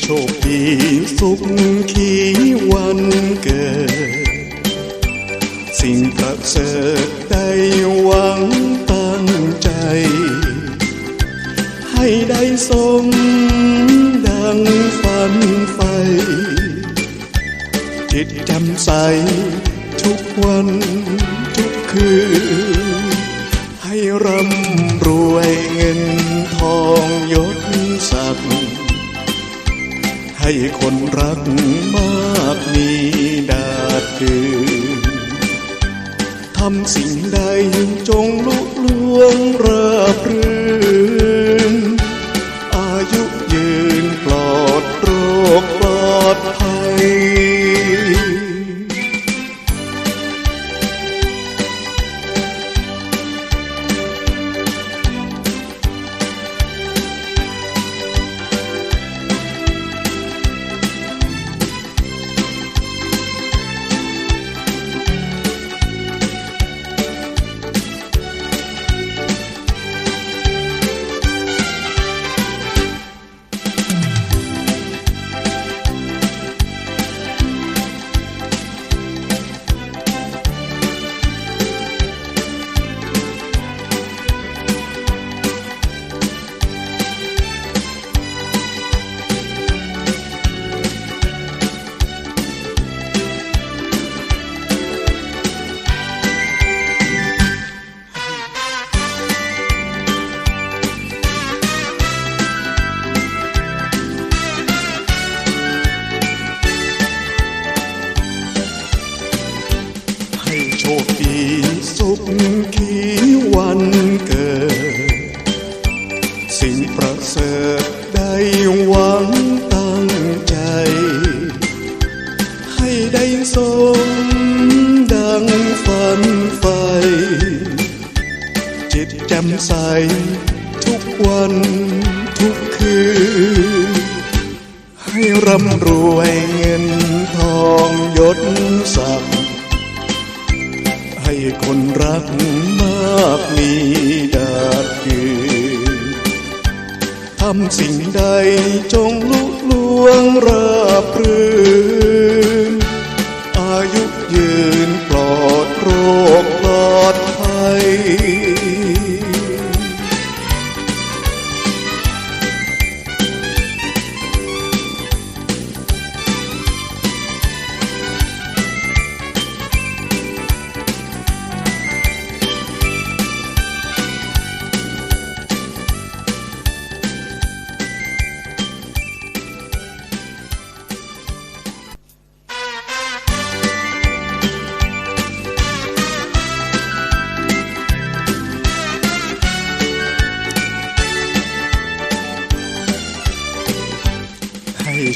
โชคปีสุขขีวันเกิด สิ่งประเสริฐได้หวังตั้งใจ ให้ได้สมดังฝันไฟจิตจำใสทุกวันทุกคืน ให้ร่ำรวยเงินท ให้คนรักมากมีดาดดืนทำสิ่งใดจงลุล่วงราบรื่นีสุขขีวันเกิด สิ่งประเสริฐได้หวังตั้งใจ ให้ได้สมดังฝันไฟจิตแจ่มใสทุกวันทุกคืน ให้ร่ำรวยเงินทองยศ คนรักมากมีดาดยืนทำสิ่งใดจงลุล่วงราบรื่น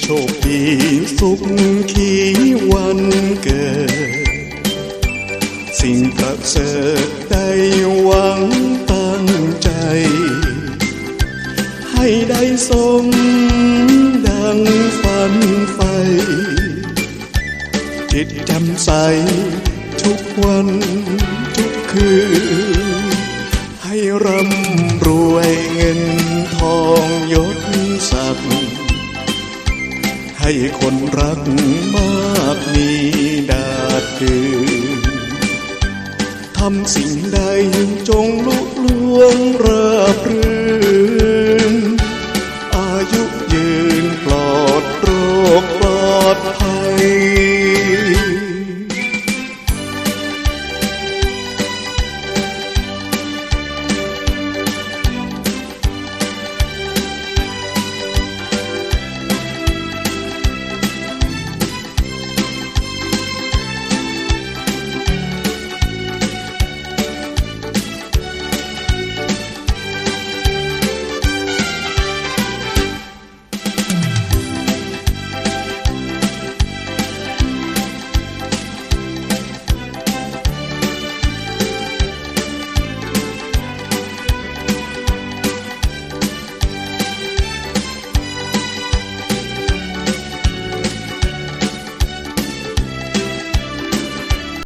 โชคดีสุขขีวันเกิด สิ่งประเสริฐได้หวังตั้งใจ ให้ได้สมดังฝันไฟจิตจำใสทุกวันทุกคืน ให้ร่ำรวยเงินทองยศศักดิ์ ให้คนรักมากมีดาดดืนทำสิ่งใดจงลุล่วงราบรื่